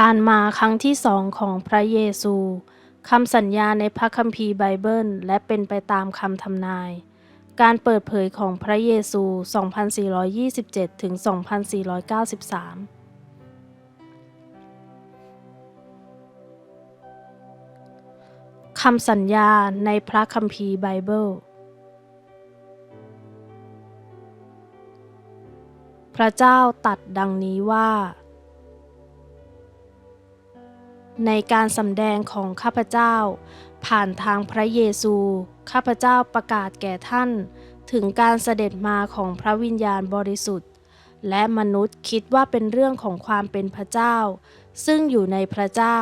การมาครั้งที่สองของพระเยซูคำสัญญาในพระคัมภีร์ไบเบิล และเป็นไปตามคำทำนาย การเปิดเผยของพระเยซู 2427 ถึง 2493 คำสัญญาในพระคัมภีร์ไบเบิล พระเจ้าตัดดังนี้ว่า ในการสำแดงของข้าพเจ้า ผ่านทางพระเยซู ข้าพเจ้าประกาศแก่ท่าน ถึงการเสด็จมาของพระวิญญาณบริสุทธิ์ และมนุษย์คิดว่าเป็นเรื่องของความเป็นพระเจ้า ซึ่งอยู่ในพระเจ้า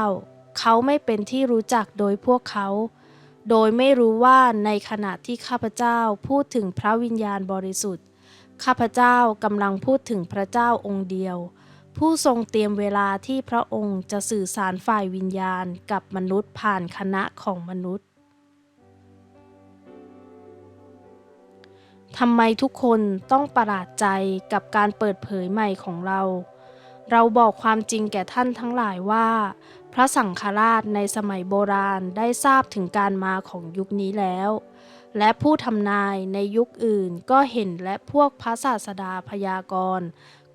เขาไม่เป็นที่รู้จักโดยพวกเขา โดยไม่รู้ว่าในขณะที่ข้าพเจ้าพูดถึงพระวิญญาณบริสุทธิ์ ข้าพเจ้ากำลังพูดถึงพระเจ้าองค์เดียว ผู้ทรงเตรียมเวลาที่พระองค์จะสื่อสารฝ่ายวิญญาณกับมนุษย์ผ่านคณะของมนุษย์ทำไมทุกคนต้องประหลาดใจกับการเปิดเผยใหม่ของเรา เราบอกความจริงแก่ท่านทั้งหลายว่า พระสังฆราชในสมัยโบราณได้ทราบถึงการมาของยุคนี้แล้ว และผู้ทำนายในยุคอื่นก็เห็นและพวกพระศาสดาพยากรณ์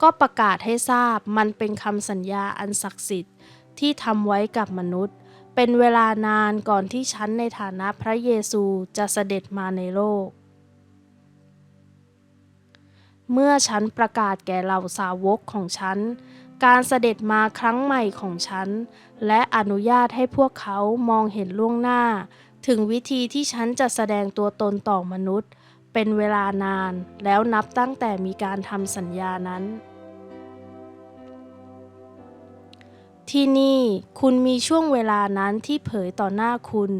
ก็ประกาศให้ทราบมันเป็นคำสัญญาอันศักดิ์สิทธิ์ ที่ทำไว้กับมนุษย์ เป็นเวลานานก่อนที่ฉันในฐานะพระเยซูจะเสด็จมาในโลก เมื่อฉันประกาศแก่เหล่าสาวกของฉัน การเสด็จมาครั้งใหม่ของฉัน และอนุญาตให้พวกเขามองเห็นล่วงหน้า ถึงวิธีที่ฉันจะแสดงตัวตนต่อมนุษย์ เป็นเวลานานแล้วนับตั้งแต่มีการทำสัญญานั้น ที่นี่คุณมีช่วงเวลานั้นที่เผยต่อหน้าคุณ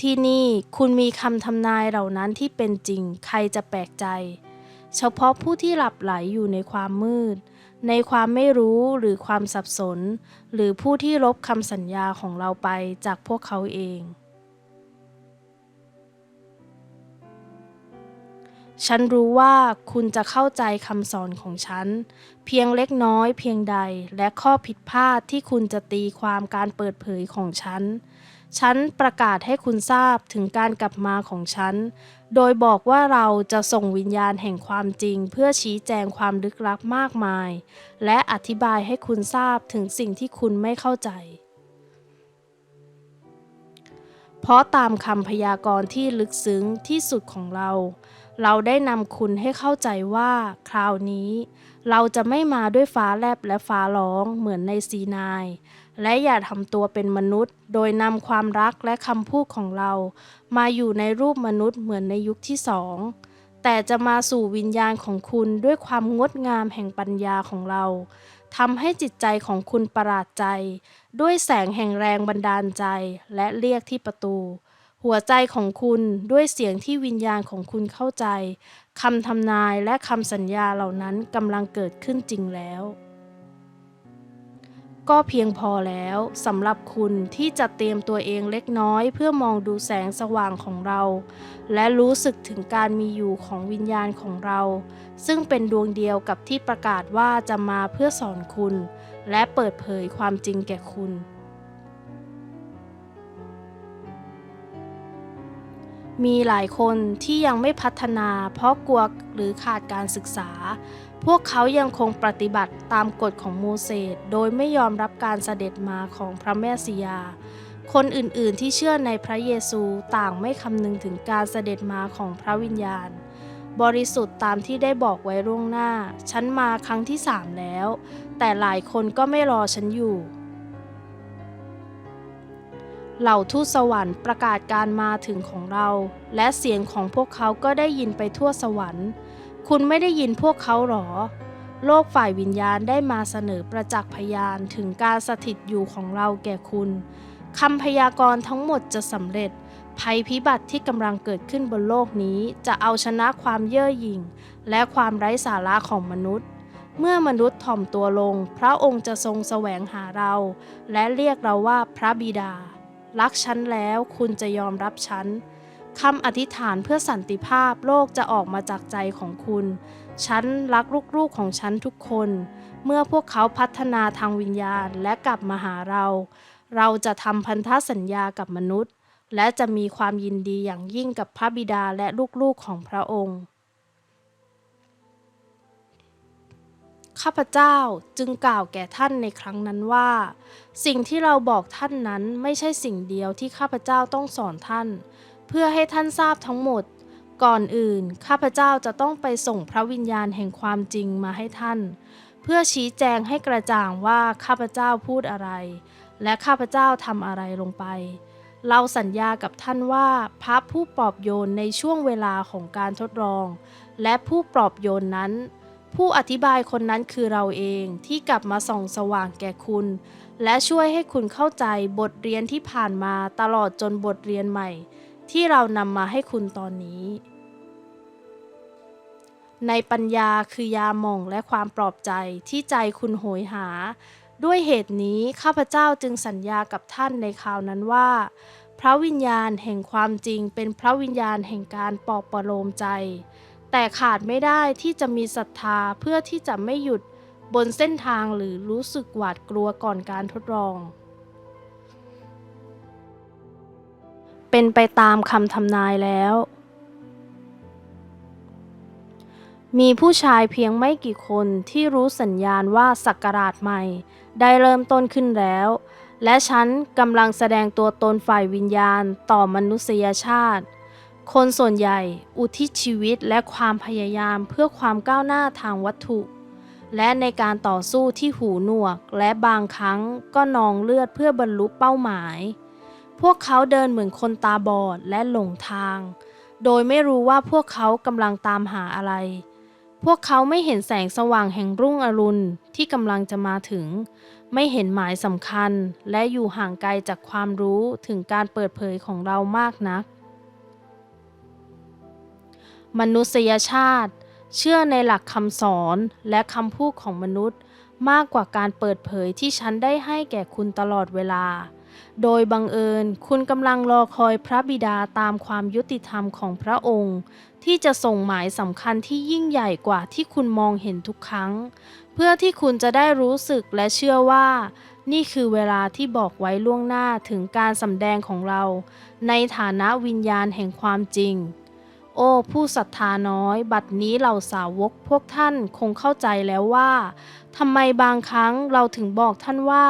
ที่นี่คุณมีคำทำนายเหล่านั้นที่เป็นจริง ใครจะแปลกใจ เฉพาะผู้ที่หลับไหลอยู่ในความมืด ในความไม่รู้หรือความสับสน หรือผู้ที่ลบคำสัญญาของเราไปจากพวกเขาเอง ฉันรู้ว่าคุณจะเข้าใจคำสอนของฉัน เพียงเล็กน้อยเพียงใดและข้อผิดพลาดที่คุณจะตีความการเปิดเผยของฉัน ฉันประกาศให้คุณทราบถึงการกลับมาของฉัน โดยบอกว่าเราจะส่งวิญญาณแห่งความจริง เพื่อชี้แจงความลึกลับมากมาย และอธิบายให้คุณทราบถึงสิ่งที่คุณไม่เข้าใจเพราะตามคำพยากรณ์ที่ลึกซึ้งที่สุดของเรา เราได้นำคุณให้เข้าใจว่า คราวนี้ เราจะไม่มาด้วยฟ้าแลบและฟ้าร้องเหมือนในซีนาย และอย่าทำตัวเป็นมนุษย์ โดยนำความรักและคำพูดของเรา มาอยู่ในรูปมนุษย์เหมือนในยุคที่สอง แต่จะมาสู่วิญญาณของคุณด้วยความงดงามแห่งปัญญาของเราทำให้จิตใจของคุณประหลาดใจ ด้วยแสงแห่งแรงบันดาลใจและเรียกที่ประตู หัวใจของคุณด้วยเสียงที่วิญญาณของคุณเข้าใจคำทำนายและคำสัญญาเหล่านั้นกำลังเกิดขึ้นจริงแล้ว ก็เพียงพอแล้วสำหรับคุณที่จะเตรียมตัวเองเล็กน้อยเพื่อมองดูแสงสว่างของเรา และรู้สึกถึงการมีอยู่ของวิญญาณของเรา ซึ่งเป็นดวงเดียวกับที่ประกาศว่าจะมาเพื่อสอนคุณ และเปิดเผยความจริงแก่คุณ มีหลายคนที่ยังไม่พัฒนาเพราะกลัวหรือขาดการศึกษา พวกเขายังคงปฏิบัติตามกฎของโมเสสโดยไม่ยอมรับการเสด็จมาของพระแม่สิยา คนอื่นๆที่เชื่อในพระเยซูต่างไม่คำนึงถึงการเสด็จมาของพระวิญญาณ บริสุทธิ์ตามที่ได้บอกไว้ล่วงหน้า ฉันมาครั้งที่สามแล้ว แต่หลายคนก็ไม่รอฉันอยู่ เหล่าทูตสวรรค์ประกาศการมาถึงของเรา และเสียงของพวกเขาก็ได้ยินไปทั่วสวรรค์ คุณไม่ได้ยินพวกเขาหรอ โลกฝ่ายวิญญาณได้มาเสนอประจักษ์พยานถึงการสถิตอยู่ของเราแก่คุณคำพยากรณ์ทั้งหมดจะสำเร็จ ภัยพิบัติที่กำลังเกิดขึ้นบนโลกนี้ จะเอาชนะความเย่อหยิ่ง และความไร้สาระของมนุษย์ เมื่อมนุษย์ถ่อมตัวลง พระองค์จะทรงแสวงหาเรา และเรียกเราว่าพระบิดา รักฉันแล้วคุณจะยอมรับฉันคำอธิษฐานเพื่อสันติภาพโลกจะออกมาจากใจของคุณ ฉันรักลูกๆของฉันทุกคน เมื่อพวกเขาพัฒนาทางวิญญาณและกลับมาหาเรา เราจะทำพันธสัญญากับมนุษย์ และจะมีความยินดีอย่างยิ่งกับพระบิดาและลูกๆของพระองค์ ข้าพเจ้าจึงกล่าวแก่ท่านในครั้งนั้นว่า สิ่งที่เราบอกท่านนั้นไม่ใช่สิ่งเดียวที่ข้าพเจ้าต้องสอนท่าน เพื่อให้ท่านทราบทั้งหมด ก่อนอื่น ข้าพเจ้าจะต้องไปส่งพระวิญญาณแห่งความจริงมาให้ท่าน เพื่อชี้แจงให้กระจ่างว่าข้าพเจ้าพูดอะไร และข้าพเจ้าทำอะไรลงไป เราสัญญากับท่านว่าพระผู้ปลอบโยนในช่วงเวลาของการทดลอง และผู้ปลอบโยนนั้น ผู้อธิบายคนนั้นคือเราเองที่กลับมาส่องสว่างแก่คุณ และช่วยให้คุณเข้าใจบทเรียนที่ผ่านมาตลอดจนบทเรียนใหม่ ที่เรานำมาให้คุณตอนนี้ ในปัญญาคือยาหม่องและความปลอบใจที่ใจคุณโหยหา ด้วยเหตุนี้ข้าพเจ้าจึงสัญญากับท่านในคราวนั้นว่า พระวิญญาณแห่งความจริงเป็นพระวิญญาณแห่งการปลอบประโลมใจ แต่ขาดไม่ได้ที่จะมีศรัทธาเพื่อที่จะไม่หยุดบนเส้นทางหรือรู้สึกหวาดกลัวก่อนการทดลอง เป็นไปตามคำทำนายแล้ว มีผู้ชายเพียงไม่กี่คนที่รู้สัญญาณว่าศักราชใหม่ ได้เริ่มต้นขึ้นแล้ว และฉันกำลังแสดงตัวตนฝ่ายวิญญาณต่อมนุษยชาติ คนส่วนใหญ่อุทิศชีวิตและความพยายามเพื่อความก้าวหน้าทางวัตถุ และในการต่อสู้ที่หูหนวก และบางครั้งก็นองเลือดเพื่อบรรลุเป้าหมาย พวกเขาเดินเหมือนคนตาบอดและหลงทาง โดยไม่รู้ว่าพวกเขากำลังตามหาอะไร พวกเขาไม่เห็นแสงสว่างแห่งรุ่งอรุณที่กำลังจะมาถึง ไม่เห็นหมายสำคัญ และอยู่ห่างไกลจากความรู้ถึงการเปิดเผยของเรามากนัก มนุษยชาติ เชื่อในหลักคำสอนและคำพูดของมนุษย์ มากกว่าการเปิดเผยที่ฉันได้ให้แก่คุณตลอดเวลา โดยบังเอิญคุณกำลังรอคอยพระบิดาตามความยุติธรรมของพระองค์ ที่จะส่งหมายสำคัญที่ยิ่งใหญ่กว่าที่คุณมองเห็นทุกครั้ง เพื่อที่คุณจะได้รู้สึกและเชื่อว่านี่คือเวลาที่บอกไว้ล่วงหน้าถึงการสำแดงของเรา ในฐานะวิญญาณแห่งความจริง โอ้ ผู้ศรัทธาน้อย บัดนี้เหล่าสาวกพวกท่านคงเข้าใจแล้วว่าทำไมบางครั้งเราถึงบอกท่านว่า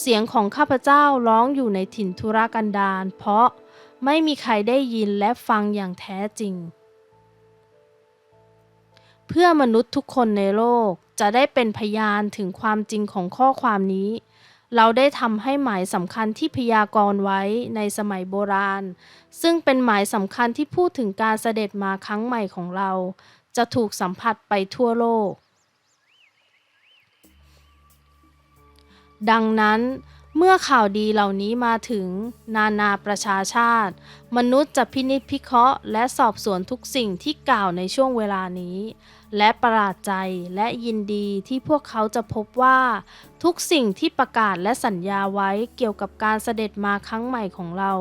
เสียงของข้าพเจ้าร้องอยู่ในถิ่นทุรกันดารเพราะไม่มีใครได้ยินและฟังอย่างแท้จริง เพื่อมนุษย์ทุกคนในโลกจะได้เป็นพยานถึงความจริงของข้อความนี้ เราได้ทำให้หมายสำคัญที่พยากรณ์ไว้ในสมัยโบราณ ซึ่งเป็นหมายสำคัญที่พูดถึงการเสด็จมาครั้งใหม่ของเรา จะถูกสัมผัสไปทั่วโลก ดังนั้นเมื่อข่าวดีเหล่านี้มาถึงนานาประชาชาติ มนุษย์จะพินิจพิเคราะห์และสอบสวนทุกสิ่งที่กล่าวในช่วงเวลานี้ และประหลาดใจและยินดีที่พวกเขาจะพบว่า ทุกสิ่งที่ประกาศและสัญญาไว้เกี่ยวกับการเสด็จมาครั้งใหม่ของเรา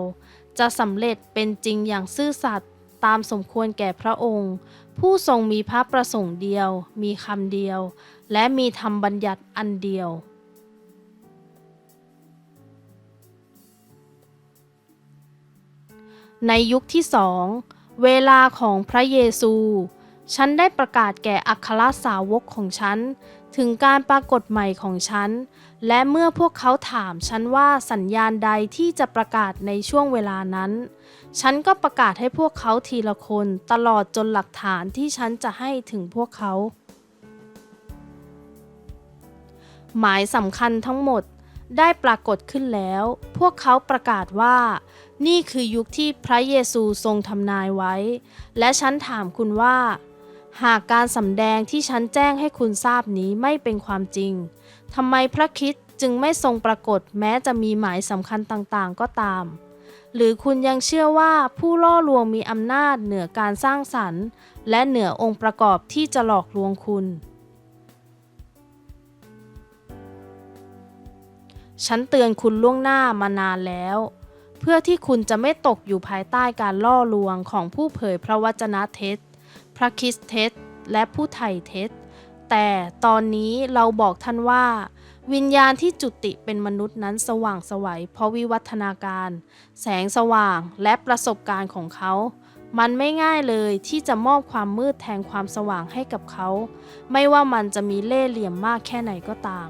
จะสำเร็จเป็นจริงอย่างซื่อสัตย์ตามสมควรแก่พระองค์ ผู้ทรงมีพระประสงค์เดียว มีคำเดียว และมีธรรมบัญญัติอันเดียว ในยุคที่สองเวลาของพระเยซู ฉันได้ประกาศแก่อัครสาวกของฉัน ถึงการปรากฏใหม่ของฉัน และเมื่อพวกเขาถามฉันว่าสัญญาณใดที่จะประกาศในช่วงเวลานั้น ฉันก็ประกาศให้พวกเขาทีละคนตลอดจนหลักฐานที่ฉันจะให้ถึงพวกเขา หมายสำคัญทั้งหมดได้ปรากฏขึ้นแล้ว พวกเขาประกาศว่า นี่คือยุคที่พระเยซูทรงทำนายไว้ และฉันถามคุณว่า หากการสำแดงที่ฉันแจ้งให้คุณทราบนี้ไม่เป็นความจริงทำไมพระคริสต์จึงไม่ทรงปรากฏแม้จะมีหมายสำคัญต่างๆก็ตาม หรือคุณยังเชื่อว่าผู้ล่อลวงมีอำนาจเหนือการสร้างสรรค์ และเหนือองค์ประกอบที่จะหลอกลวงคุณ ฉันเตือนคุณล่วงหน้ามานานแล้ว เพื่อที่คุณจะไม่ตกอยู่ภายใต้การล่อลวงของผู้เผยพระวจนะเท็จ พระคิสเท็จและผู้ไถ่เท็จแต่ตอนนี้เราบอกท่านว่า วิญญาณที่จุติเป็นมนุษย์นั้นสว่างสวัยเพราะวิวัฒนาการ แสงสว่างและประสบการณ์ของเขา มันไม่ง่ายเลยที่จะมอบความมืดแทนความสว่างให้กับเขา ไม่ว่ามันจะมีเล่ห์เหลี่ยมมากแค่ไหนก็ตาม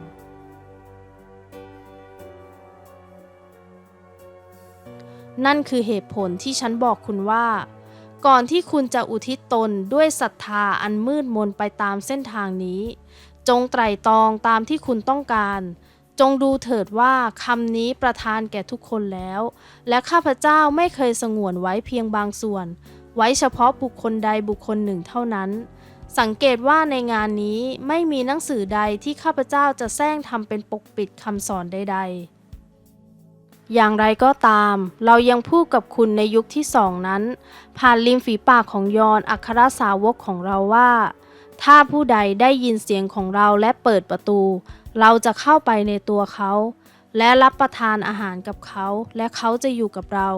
นั่นคือเหตุผลที่ฉันบอกคุณว่า ก่อนที่คุณจะอุทิศตนด้วยศรัทธาอันมืดมนไปตามเส้นทางนี้ จงไตร่ตรองตามที่คุณต้องการ จงดูเถิดว่าคำนี้ประทานแก่ทุกคนแล้ว และข้าพเจ้าไม่เคยสงวนไว้เพียงบางส่วน ไว้เฉพาะบุคคลใดบุคคลหนึ่งเท่านั้น สังเกตว่าในงานนี้ไม่มีหนังสือใดที่ข้าพเจ้าจะแซงทำเป็นปกปิดคำสอนใด ๆ อย่างไรก็ตาม เรายังพูดกับคุณในยุคที่สองนั้น ผ่านริมฝีปากของยอนอัครสาวกของเราว่า ถ้าผู้ใดได้ยินเสียงของเราและเปิดประตู เราจะเข้าไปในตัวเขา และรับประทานอาหารกับเขา และเขาจะอยู่กับเรา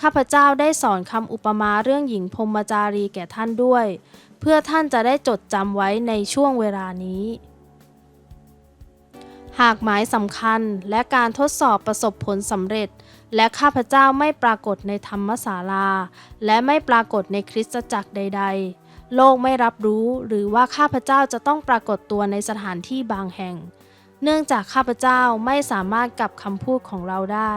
ข้าพเจ้าได้สอนคำอุปมาเรื่องหญิงพรมจารีแก่ท่านด้วย เพื่อท่านจะได้จดจำไว้ในช่วงเวลานี้ หากหมายสำคัญและการทดสอบประสบผลสำเร็จ และข้าพเจ้าไม่ปรากฏในธรรมศาลา และไม่ปรากฏในคริสตจักรใด ๆ โลกไม่รับรู้หรือว่าข้าพเจ้าจะต้องปรากฏตัวในสถานที่บางแห่ง เนื่องจากข้าพเจ้าไม่สามารถกลับคำพูดของเราได้